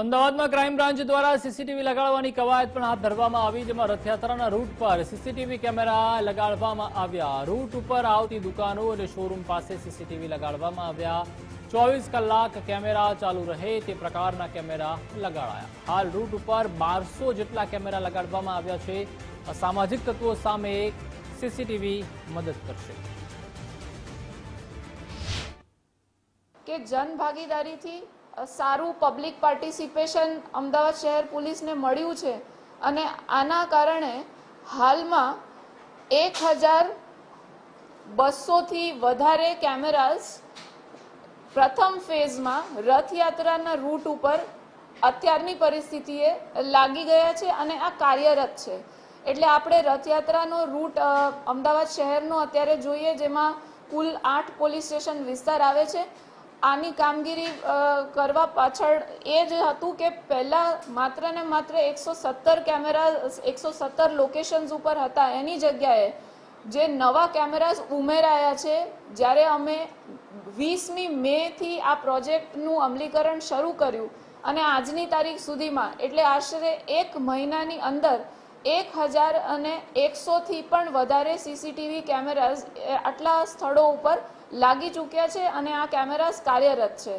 અમદાવાદમાં crime branch દ્વારા CCTV લગાડવાની કવાયત પણ હાથ ધરવામાં આવી જેમાં રથયાત્રાના રૂટ પર સીસીટીવી કેમેરા લગાડવામાં આવ્યા. રૂટ ઉપર આવતી દુકાનો અને શોરૂમ પાસે સીસીટીવી લગાડવામાં આવ્યા. ચોવીસ કલાક કેમેરા ચાલુ રહે તે પ્રકારના કેમેરા લગાડાયા. હાલ રૂટ ઉપર બારસો જેટલા કેમેરા લગાડવામાં આવ્યા છે. અસામાજિક તત્વો સામે સીસીટીવી મદદ કરશે. કે જન ભાગીદારીથી અ, સારું પબ્લિક પાર્ટિસિપેશન અમદાવાદ શહેર પોલીસને મળ્યું છે. અને આના કારણે હાલમાં એક હજાર બસોથી વધારે કેમેરાઝ પ્રથમ ફેઝમાં રથયાત્રાના રૂટ ઉપર અત્યારની પરિસ્થિતિએ લાગી ગયા છે અને આ કાર્યરત છે. એટલે આપણે રથયાત્રાનો રૂટ અમદાવાદ શહેરનો અત્યારે જોઈએ જેમાં કુલ આઠ પોલીસ સ્ટેશન વિસ્તાર આવે છે. આની કામગીરી કરવા પાછળ એ જ હતું કે પહેલાં માત્ર ને માત્ર એકસો સત્તર કેમેરા એકસો સત્તર લોકેશન્સ ઉપર હતા. એની જગ્યાએ જે નવા કેમેરાઝ ઉમેરાયા છે, જ્યારે અમે વીસમી મેથી આ પ્રોજેક્ટનું અમલીકરણ શરૂ કર્યું. અને આજની તારીખ સુધીમાં, એટલે આશરે એક મહિનાની અંદર એક હજાર અને એકસોથી પણ વધારે સીસીટીવી કેમેરાઝ આટલા સ્થળો ઉપર લાગી ચૂક્યા છે અને આ કેમેરાઝ કાર્યરત છે.